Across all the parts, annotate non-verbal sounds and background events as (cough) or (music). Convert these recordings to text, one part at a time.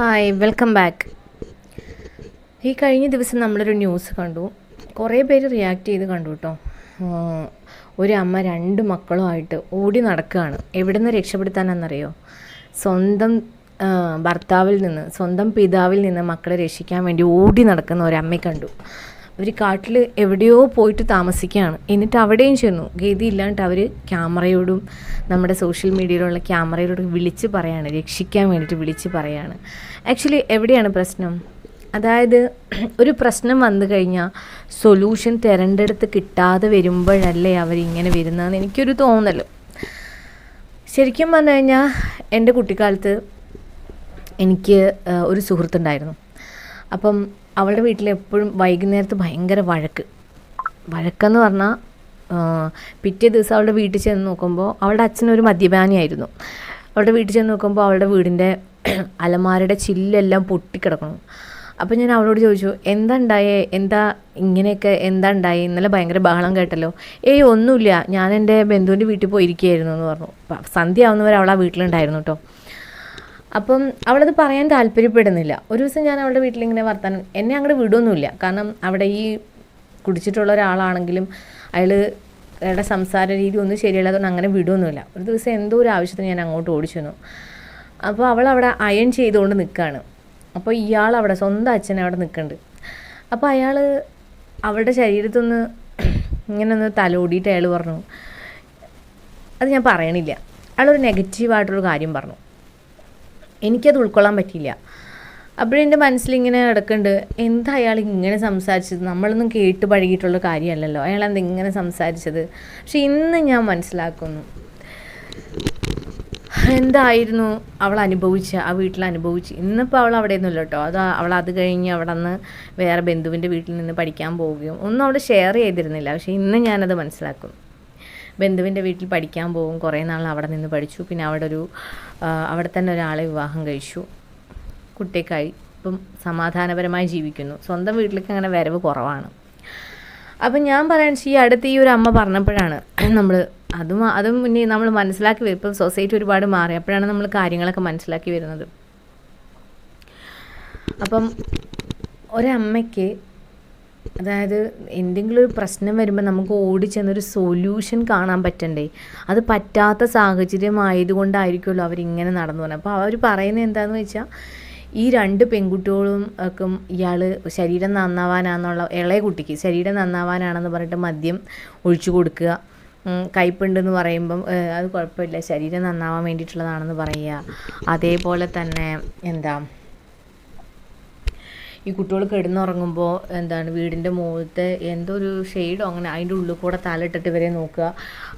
Hi welcome back ഈ കഴിഞ്ഞ ദിവസം നമ്മളൊരു ന്യൂസ് കണ്ടു. കുറേ പേര് റിയാക്ട് ചെയ്ത് കണ്ടു കേട്ടോ ഒരു അമ്മ രണ്ട് മക്കളുമായിട്ട് ഓടി നടക്കുകയാണ് എവിടെ നിന്ന് രക്ഷപ്പെടുത്താനെന്നറിയോ? സ്വന്തം ഭർത്താവിൽ നിന്ന് സ്വന്തം പിതാവിൽ നിന്ന് മക്കളെ രക്ഷിക്കാൻ വേണ്ടി ഓടി നടക്കുന്ന ഒരമ്മയെ കണ്ടു. അവർ കാട്ടിൽ എവിടെയോ പോയിട്ട് താമസിക്കുകയാണ്. എന്നിട്ട് അവിടെയും ചെന്നു. ഗതി ഇല്ലാണ്ട് അവർ ക്യാമറയോടും നമ്മുടെ സോഷ്യൽ മീഡിയയിലുള്ള ക്യാമറയോടും വിളിച്ച് പറയാണ്. രക്ഷിക്കാൻ വേണ്ടിയിട്ട് വിളിച്ച് പറയാണ്. ആക്ച്വലി എവിടെയാണ് പ്രശ്നം? അതായത് ഒരു പ്രശ്നം വന്നു കഴിഞ്ഞാൽ സൊല്യൂഷൻ തിരഞ്ഞെടുത്ത് കിട്ടാതെ വരുമ്പോഴല്ലേ അവരിങ്ങനെ വരുന്നതെന്ന് എനിക്കൊരു തോന്നൽ ശരിക്കും പറഞ്ഞു കഴിഞ്ഞാൽ എന്റെ കുട്ടിക്കാലത്ത് എനിക്ക് ഒരു സുഹൃത്തുണ്ടായിരുന്നു. അപ്പം അവളുടെ വീട്ടിൽ എപ്പോഴും വൈകുന്നേരത്ത് ഭയങ്കര വഴക്ക്. വഴക്കെന്ന് പറഞ്ഞാൽ പിറ്റേ ദിവസം അവളുടെ വീട്ടിൽ ചെന്ന് നോക്കുമ്പോൾ അവളുടെ അച്ഛനൊരു മദ്യപാനിയായിരുന്നു. അവളുടെ വീട്ടിൽ ചെന്ന് നോക്കുമ്പോൾ അവളുടെ വീടിന്റെ (clears throat) അലമാരയുടെ ചില്ലെല്ലാം പൊട്ടിക്കിടക്കണം അപ്പോൾ ഞാൻ അവളോട് ചോദിച്ചു എന്താ ഉണ്ടായേ? എന്താ ഇങ്ങനെയൊക്കെ എന്താ ഉണ്ടായി? ഇന്നലെ ഭയങ്കര ബഹളം കേട്ടല്ലോ. ഏയ് ഒന്നുമില്ല. ഞാൻ എന്റെ ബന്ധുവിന്റെ വീട്ടിൽ പോയിരിക്കുകയായിരുന്നു എന്ന് പറഞ്ഞു. സന്ധ്യ ആവുന്നവരെ അവൾ ആ വീട്ടിലുണ്ടായിരുന്നു കേട്ടോ അപ്പം അവളത് പറയാൻ താല്പര്യപ്പെടുന്നില്ല. ഒരു ദിവസം ഞാൻ അവളുടെ വീട്ടിലിങ്ങനെ വർത്താനം എന്നെ അങ്ങോട്ട് വിടുമൊന്നുമില്ല കാരണം അവിടെ ഈ കുടിച്ചിട്ടുള്ള ഒരാളാണെങ്കിലും അയാൾ അയാളുടെ സംസാര രീതി ഒന്നും ശരിയല്ലാത്തതുകൊണ്ട് അങ്ങനെ വിടുമൊന്നുമില്ല ഒരു ദിവസം എന്തോ ഒരു ആവശ്യത്തിന് ഞാൻ അങ്ങോട്ട് ഓടിച്ചു അപ്പോൾ അവൾ അവിടെ അയൺ ചെയ്തുകൊണ്ട് നിൽക്കുകയാണ് അപ്പോൾ ഇയാൾ അവിടെ സ്വന്തം അച്ഛൻ അവിടെ നിൽക്കുന്നുണ്ട് അപ്പോൾ അയാൾ അവളുടെ ശരീരത്തൊന്ന് ഇങ്ങനെ ഒന്ന് തലോടിയിട്ട് അയാൾ പറഞ്ഞു അത് ഞാൻ പറയണില്ല. അയാളൊരു നെഗറ്റീവായിട്ടൊരു കാര്യം പറഞ്ഞു. എനിക്കത് ഉൾക്കൊള്ളാൻ പറ്റിയില്ല. അപ്പോഴെന്റെ മനസ്സിലിങ്ങനെ കിടക്കുന്നുണ്ട് എന്താ അയാൾ ഇങ്ങനെ സംസാരിച്ചത്? നമ്മളൊന്നും കേട്ട് പഴകിയിട്ടുള്ള കാര്യമല്ലല്ലോ. അയാൾ എന്താ ഇങ്ങനെ സംസാരിച്ചത്? പക്ഷെ ഇന്ന് ഞാൻ മനസ്സിലാക്കുന്നു. എന്തായിരുന്നു അവൾ അനുഭവിച്ച ആ വീട്ടിൽ അനുഭവിച്ച്? ഇന്നിപ്പോൾ അവൾ അവിടെ ഒന്നുമില്ല കേട്ടോ. അത് അവൾ അത് കഴിഞ്ഞ് അവിടെ നിന്ന് വേറെ ബന്ധുവിന്റെ വീട്ടിൽ നിന്ന് പഠിക്കാൻ പോവുകയും ഒന്നും അവിടെ ഷെയർ ചെയ്തിരുന്നില്ല. പക്ഷേ ഇന്ന് ഞാനത് മനസ്സിലാക്കും ബന്ധുവിന്റെ വീട്ടിൽ പഠിക്കാൻ പോകും കുറേ നാൾ അവിടെ നിന്ന് പഠിച്ചു. പിന്നെ അവിടെ ഒരു അവിടെ തന്നെ ഒരാളെ വിവാഹം കഴിച്ചു. കുട്ടിക്കായി ഇപ്പം സമാധാനപരമായി ജീവിക്കുന്നു. സ്വന്തം വീട്ടിലേക്ക് അങ്ങനെ വരവ് കുറവാണ്. അപ്പം ഞാൻ പറയാൻ ഈ അടുത്ത് ഈ ഒരു അമ്മ പറഞ്ഞപ്പോഴാണ് നമ്മൾ അതും അതും മുന്നേ നമ്മൾ മനസ്സിലാക്കി വരും. ഇപ്പം സൊസൈറ്റി ഒരുപാട് മാറി. അപ്പോഴാണ് നമ്മൾ കാര്യങ്ങളൊക്കെ മനസ്സിലാക്കി വരുന്നത്. അപ്പം ഒരമ്മയ്ക്ക് അതായത് എന്തെങ്കിലും ഒരു പ്രശ്നം വരുമ്പോൾ നമുക്ക് ഓടി ഓടിച്ചെന്നൊരു സൊല്യൂഷൻ കാണാൻ പറ്റണ്ടേ? അത് പറ്റാത്ത സാഹചര്യമായതുകൊണ്ടായിരിക്കുമല്ലോ അവരിങ്ങനെ നടന്നു പോകുന്നത്. അപ്പോൾ അവർ പറയുന്നത് എന്താണെന്ന് വെച്ചാൽ ഈ രണ്ട് പെൺകുട്ടികളും ഒക്കെ ഇയാൾ ശരീരം നന്നാവാനാണെന്നുള്ള ഇളയ കുട്ടിക്ക് ശരീരം നന്നാവാനാണെന്ന് പറഞ്ഞിട്ട് മദ്യം ഒഴിച്ചു കൊടുക്കുക. കയ്പുണ്ടെന്ന് പറയുമ്പം അത് കുഴപ്പമില്ല. ശരീരം നന്നാവാൻ വേണ്ടിയിട്ടുള്ളതാണെന്ന് പറയുക. അതേപോലെ തന്നെ എന്താ ഈ കുട്ടികൾ കിടന്നുറങ്ങുമ്പോൾ എന്താണ് വീടിന്റെ മുഖത്തെ എന്തോ ഒരു ഷെയ്ഡോ അങ്ങനെ അതിന്റെ ഉള്ളിൽ കൂടെ തലയിട്ടിട്ട് ഇവരെ നോക്കുക.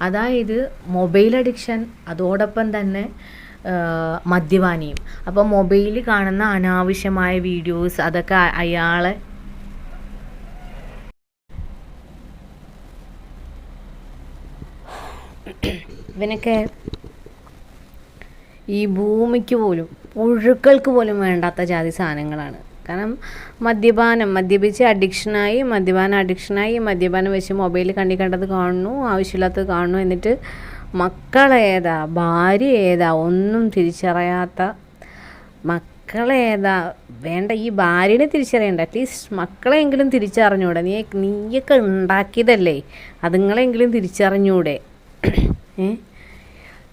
അതായത് മൊബൈൽ അഡിക്ഷൻ അതോടൊപ്പം തന്നെ മദ്യപാനിയും. അപ്പോൾ മൊബൈലിൽ കാണുന്ന അനാവശ്യമായ വീഡിയോസ് അതൊക്കെ അയാളെ ഇവനൊക്കെ ഈ ഭൂമിക്ക് പോലും പുഴുക്കൾക്ക് പോലും വേണ്ടാത്ത ജാതി സാധനങ്ങളാണ്. കാരണം മദ്യപാനം മദ്യപിച്ച് അഡിക്ഷനായി മദ്യപാനം അഡിക്ഷനായി മദ്യപാനം വെച്ച് മൊബൈൽ കണ്ടി കണ്ടത് കാണുന്നു ആവശ്യമില്ലാത്തത് കാണുന്നു എന്നിട്ട് മക്കളേതാ ഭാര്യ ഏതാ ഒന്നും തിരിച്ചറിയാത്ത മക്കളേതാ വേണ്ട ഈ ഭാര്യനെ തിരിച്ചറിയണ്ട. അറ്റ്ലീസ്റ്റ് മക്കളെങ്കിലും തിരിച്ചറിഞ്ഞൂടെ. നീ നീയൊക്കെ ഉണ്ടാക്കിയതല്ലേ? അതുങ്ങളെങ്കിലും തിരിച്ചറിഞ്ഞൂടെ? ഏ?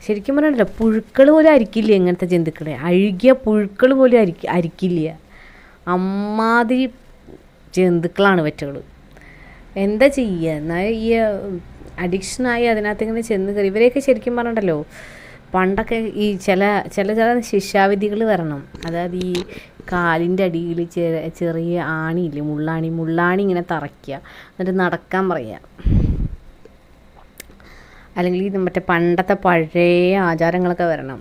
ശരിക്കും പറഞ്ഞല്ലോ പുഴുക്കൾ പോലും അരിക്കില്ല ഇങ്ങനത്തെ ജന്തുക്കളെ? അഴുകിയ പുഴുക്കൾ പോലും അരിക്ക അരിക്കില്ല. അമ്മാതിരി ജന്തുക്കളാണ് പറ്റുകൾ. എന്താ ചെയ്യുക? എന്നാൽ ഈ അഡിക്ഷനായി അതിനകത്ത് ഇങ്ങനെ ചെന്ന് കയറി. ഇവരെയൊക്കെ ശരിക്കും പറഞ്ഞിട്ടല്ലോ പണ്ടൊക്കെ ഈ ചില ചില ചില ശിക്ഷാവിധികൾ വരണം. അതായത് ഈ കാലിന്റെ അടിയിൽ ചെറിയ ആണിയില്ലേ മുള്ളാണി മുള്ളാണി ഇങ്ങനെ തറയ്ക്കുക. എന്നിട്ട് നടക്കാൻ പറയുക. അല്ലെങ്കിൽ ഇത് മറ്റേ പണ്ടത്തെ പഴയ ആചാരങ്ങളൊക്കെ വരണം.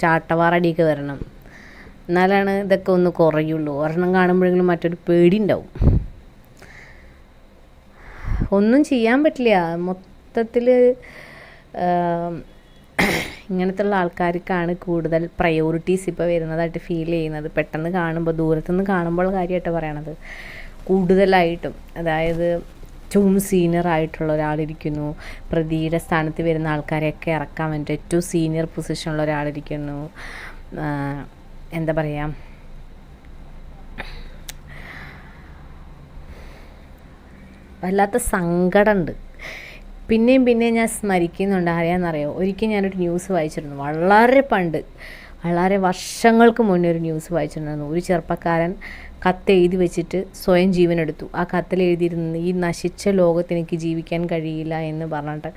ചാട്ടവാറടിയൊക്കെ വരണം. എന്നാലാണ് ഇതൊക്കെ ഒന്ന് കുറയുള്ളൂ. ഒരെണ്ണം കാണുമ്പോഴെങ്കിലും മറ്റൊരു പേടി ഉണ്ടാവും ഒന്നും ചെയ്യാൻ പറ്റില്ല. മൊത്തത്തിൽ ഇങ്ങനത്തുള്ള ആൾക്കാർക്കാണ് കൂടുതൽ പ്രയോറിറ്റീസ് ഇപ്പോൾ വരുന്നതായിട്ട് ഫീൽ ചെയ്യുന്നത്. പെട്ടെന്ന് കാണുമ്പോൾ ദൂരത്തുനിന്ന് കാണുമ്പോൾ കാര്യമായിട്ട് പറയണത്. കൂടുതലായിട്ടും. അതായത് ഏറ്റവും സീനിയർ ആയിട്ടുള്ള ഒരാളിരിക്കുന്നു. പ്രതിയുടെ സ്ഥാനത്ത് വരുന്ന ആൾക്കാരെയൊക്കെ ഇറക്കാൻ വേണ്ടി ഏറ്റവും സീനിയർ പൊസിഷനുള്ള ഒരാളിരിക്കുന്നു. എന്താ പറയുക വല്ലാത്ത സങ്കടമുണ്ട് പിന്നെയും പിന്നെയും ഞാൻ സ്മരിക്കുന്നുണ്ട്. അറിയാമെന്നറിയോ ഒരിക്കലും ഞാനൊരു ന്യൂസ് വായിച്ചിരുന്നു. വളരെ പണ്ട്. വളരെ വർഷങ്ങൾക്ക് മുന്നേ ഒരു ന്യൂസ് വായിച്ചിട്ടുണ്ടായിരുന്നു. ഒരു ചെറുപ്പക്കാരൻ കത്ത് എഴുതി വെച്ചിട്ട് സ്വയം ജീവനെടുത്തു. ആ കത്തിൽ എഴുതിയിരുന്നത് ഈ നശിച്ച ലോകത്ത് എനിക്ക് ജീവിക്കാൻ കഴിയില്ല എന്ന് പറഞ്ഞിട്ട്.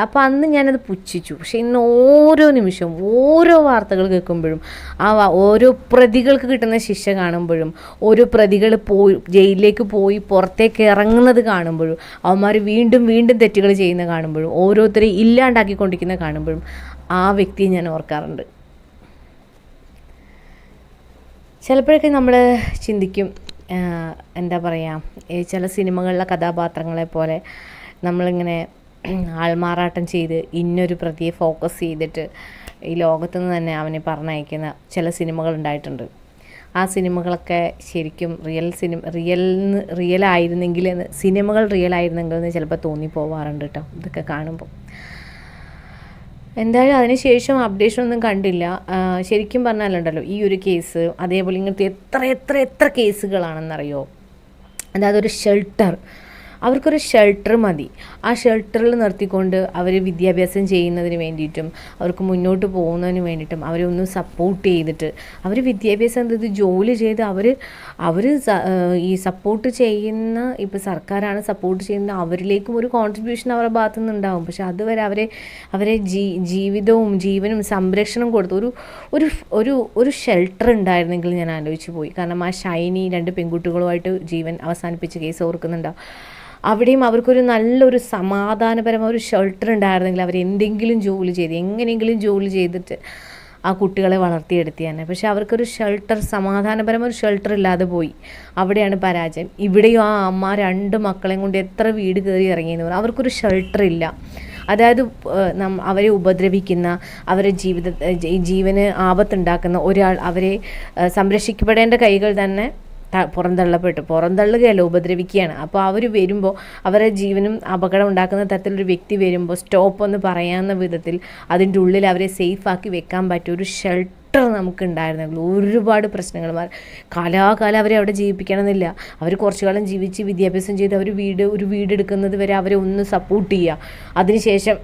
അപ്പോൾ അന്ന് ഞാനത് പുച്ഛിച്ചു. പക്ഷേ ഇന്ന് ഓരോ നിമിഷവും ഓരോ വാർത്തകൾ കേൾക്കുമ്പോഴും ആ ഓരോ പ്രതികൾക്ക് കിട്ടുന്ന ശിക്ഷ കാണുമ്പോഴും ഓരോ പ്രതികൾ പോയി ജയിലിലേക്ക് പോയി പുറത്തേക്ക് ഇറങ്ങുന്നത് കാണുമ്പോഴും അവന്മാർ വീണ്ടും വീണ്ടും തെറ്റുകൾ ചെയ്യുന്ന കാണുമ്പോഴും ഓരോരുത്തരെ ഇല്ലാണ്ടാക്കിക്കൊണ്ടിരിക്കുന്ന കാണുമ്പോഴും ആ വ്യക്തിയെ ഞാൻ ഓർക്കാറുണ്ട്. ചിലപ്പോഴൊക്കെ നമ്മൾ ചിന്തിക്കും എന്താ പറയുക ചില സിനിമകളിലെ കഥാപാത്രങ്ങളെ പോലെ നമ്മളിങ്ങനെ ആൾമാറാട്ടം ചെയ്ത് ഇന്നൊരു പ്രതിയെ ഫോക്കസ് ചെയ്തിട്ട് ഈ ലോകത്തുനിന്ന് തന്നെ അവനെ പറഞ്ഞയക്കുന്ന ചില സിനിമകൾ ഉണ്ടായിട്ടുണ്ട്. ആ സിനിമകളൊക്കെ ശരിക്കും റിയൽ സിനിമ റിയൽ റിയൽ ആയിരുന്നെങ്കിൽ സിനിമകൾ റിയൽ ആയിരുന്നെങ്കിൽ എന്ന് ചിലപ്പോൾ തോന്നിപ്പോവാറുണ്ട് കേട്ടോ ഇതൊക്കെ കാണുമ്പോൾ. എന്തായാലും അതിനുശേഷം അപ്ഡേഷൻ ഒന്നും കണ്ടില്ല. ശരിക്കും പറഞ്ഞാലുണ്ടല്ലോ ഈ ഒരു കേസ് അതേപോലെ ഇങ്ങനത്തെ എത്ര എത്ര എത്ര കേസുകളാണെന്നറിയോ അതായത് ഒരു ഷെൽട്ടർ അവർക്കൊരു ഷെൽട്ടർ മതി. ആ ഷെൽട്ടറിൽ നിർത്തിക്കൊണ്ട് അവർ വിദ്യാഭ്യാസം ചെയ്യുന്നതിന് വേണ്ടിയിട്ടും അവർക്ക് മുന്നോട്ട് പോകുന്നതിന് വേണ്ടിയിട്ടും അവരെ ഒന്ന് സപ്പോർട്ട് ചെയ്തിട്ട് അവർ വിദ്യാഭ്യാസം എന്തത് ജോലി ചെയ്ത് അവർ അവർ ഈ സപ്പോർട്ട് ചെയ്യുന്ന ഇപ്പോൾ സർക്കാരാണ് സപ്പോർട്ട് ചെയ്യുന്ന അവരിലേക്കും ഒരു കോൺട്രിബ്യൂഷൻ അവരുടെ ഭാഗത്തു നിന്നുണ്ടാവും പക്ഷെ അതുവരെ അവരെ അവരെ ജീ ജീവിതവും ജീവനും സംരക്ഷണം കൊടുത്ത് ഒരു ഒരു ഒരു ഒരു ഷെൽട്ടർ ഉണ്ടായിരുന്നെങ്കിൽ ഞാൻ ആലോചിച്ച് പോയി. കാരണം ആ ഷൈനി രണ്ട് പെൺകുട്ടികളുമായിട്ട് ജീവൻ അവസാനിപ്പിച്ച കേസ് ഓർക്കുന്നുണ്ടാവും അവിടെയും അവർക്കൊരു നല്ലൊരു സമാധാനപരമായ ഒരു ഷെൽട്ടർ ഉണ്ടായിരുന്നെങ്കിൽ അവർ എന്തെങ്കിലും ജോലി ചെയ്ത് എങ്ങനെയെങ്കിലും ജോലി ചെയ്തിട്ട് ആ കുട്ടികളെ വളർത്തിയെടുത്തി തന്നെ. പക്ഷെ അവർക്കൊരു ഷെൽട്ടർ സമാധാനപരമായ ഒരു ഷെൽട്ടർ ഇല്ലാതെ പോയി. അവിടെയാണ് പരാജയം. ഇവിടെയും ആ അമ്മ രണ്ട് മക്കളെയും കൊണ്ട് എത്ര വീട് കയറി ഇറങ്ങിയെന്ന് പറഞ്ഞു. അവർക്കൊരു ഷെൽട്ടർ ഇല്ല. അതായത് അവരെ ഉപദ്രവിക്കുന്ന അവരെ ജീവിത ജീവന് ആപത്തുണ്ടാക്കുന്ന ഒരാൾ അവരെ സംരക്ഷിക്കപ്പെടേണ്ട കൈകൾ തന്നെ പുറന്തള്ളപ്പെട്ടു. പുറന്തള്ളുകയല്ല ഉപദ്രവിക്കുകയാണ്. അപ്പോൾ അവർ വരുമ്പോൾ അവരെ ജീവനും അപകടം ഉണ്ടാക്കുന്ന തരത്തിലൊരു വ്യക്തി വരുമ്പോൾ സ്റ്റോപ്പ് എന്ന് പറയാവുന്ന വിധത്തിൽ അതിന്റെ ഉള്ളിൽ അവരെ സേഫാക്കി വെക്കാൻ പറ്റിയ ഒരു ഷെൽട്ടർ നമുക്ക് ഉണ്ടായിരുന്നുള്ളൂ ഒരുപാട് പ്രശ്നങ്ങൾ മാറി. കാലാകാലം അവരെ അവിടെ ജീവിപ്പിക്കണമെന്നില്ല. അവർ കുറച്ചു കാലം ജീവിച്ച് വിദ്യാഭ്യാസം ചെയ്ത് അവർ വീട് ഒരു വീട് എടുക്കുന്നത് വരെ അവരെ ഒന്ന് സപ്പോർട്ട് ചെയ്യുക. അതിനുശേഷം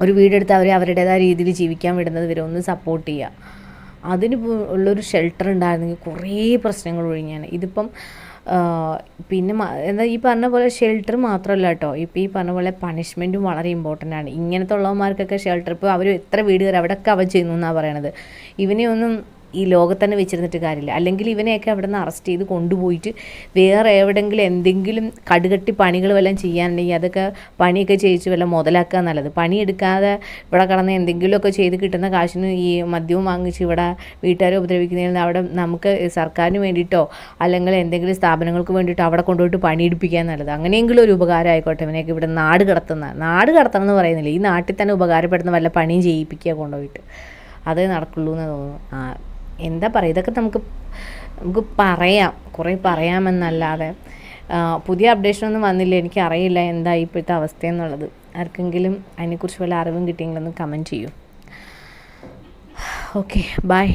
ഒരു വീടെടുത്ത് അവരെ അവരുടേതായ രീതിയിൽ ജീവിക്കാൻ വിടുന്നത് വരെ ഒന്ന് സപ്പോർട്ട് ചെയ്യുക. അതിന് ഉള്ളൊരു ഷെൽട്ടർ ഉണ്ടായിരുന്നെങ്കിൽ കുറേ പ്രശ്നങ്ങൾ ഒഴിഞ്ഞാണ്. ഇതിപ്പം പിന്നെ എന്താ ഈ പറഞ്ഞ പോലെ ഷെൽട്ടർ മാത്രമല്ല കേട്ടോ ഇപ്പോൾ ഈ പറഞ്ഞ പോലെ പണിഷ്മെന്റും വളരെ ഇമ്പോർട്ടന്റ് ആണ്. ഇങ്ങനത്തെ ഉള്ളവന്മാർക്കൊക്കെ ഷെൽട്ടർ ഇപ്പോൾ അവർ എത്ര വീട് കയറി അവിടെയൊക്കെ അവ ചെയ്യുന്നു എന്നാണ് പറയണത്. ഇവനെ ഒന്നും ഈ ലോകത്ത് തന്നെ വെച്ചിരുന്നിട്ട് കാര്യമില്ല. അല്ലെങ്കിൽ ഇവനെയൊക്കെ അവിടെ നിന്ന് അറസ്റ്റ് ചെയ്ത് കൊണ്ടുപോയിട്ട് വേറെ എവിടെങ്കിലും എന്തെങ്കിലും കടുകട്ടി പണികൾ വല്ലതും ചെയ്യാനുണ്ടെങ്കിൽ അതൊക്കെ പണിയൊക്കെ ചെയ്യിച്ച് വല്ല മുതലാക്കുക നല്ലത്. പണിയെടുക്കാതെ ഇവിടെ കടന്ന് എന്തെങ്കിലുമൊക്കെ ചെയ്ത് കിട്ടുന്ന കാശിന് ഈ മദ്യവും വാങ്ങിച്ച് ഇവിടെ വീട്ടുകാരെ ഉപദ്രവിക്കുന്നതിൽ അവിടെ നമുക്ക് സർക്കാരിന് വേണ്ടിയിട്ടോ അല്ലെങ്കിൽ എന്തെങ്കിലും സ്ഥാപനങ്ങൾക്ക് വേണ്ടിയിട്ടോ അവിടെ കൊണ്ടുപോയിട്ട് പണിയെടുപ്പിക്കാൻ നല്ലത്. അങ്ങനെയെങ്കിലും ഒരു ഉപകാരം ആയിക്കോട്ടെ ഇവനെയൊക്കെ ഇവിടെ നാട് കടത്തുന്ന. നാട് കടത്തണം എന്ന് പറയുന്നില്ല. ഈ നാട്ടിൽ തന്നെ ഉപകാരപ്പെടുന്ന വല്ല പണിയും ചെയ്യിപ്പിക്കുക കൊണ്ടുപോയിട്ട്. അതേ നടക്കുള്ളൂ എന്ന് തോന്നുന്നു. ആ എന്താ പറയുക? ഇതൊക്കെ നമുക്ക് നമുക്ക് പറയാം. കുറേ പറയാമെന്നല്ലാതെ. പുതിയ അപ്ഡേഷനൊന്നും വന്നില്ല? എനിക്കറിയില്ല എന്താ ഇപ്പോഴത്തെ അവസ്ഥ എന്നുള്ളത്. ആർക്കെങ്കിലും അതിനെക്കുറിച്ച് വല്ല അറിവും കിട്ടിയെങ്കിലൊന്ന് കമന്റ് ചെയ്യൂ. Okay bye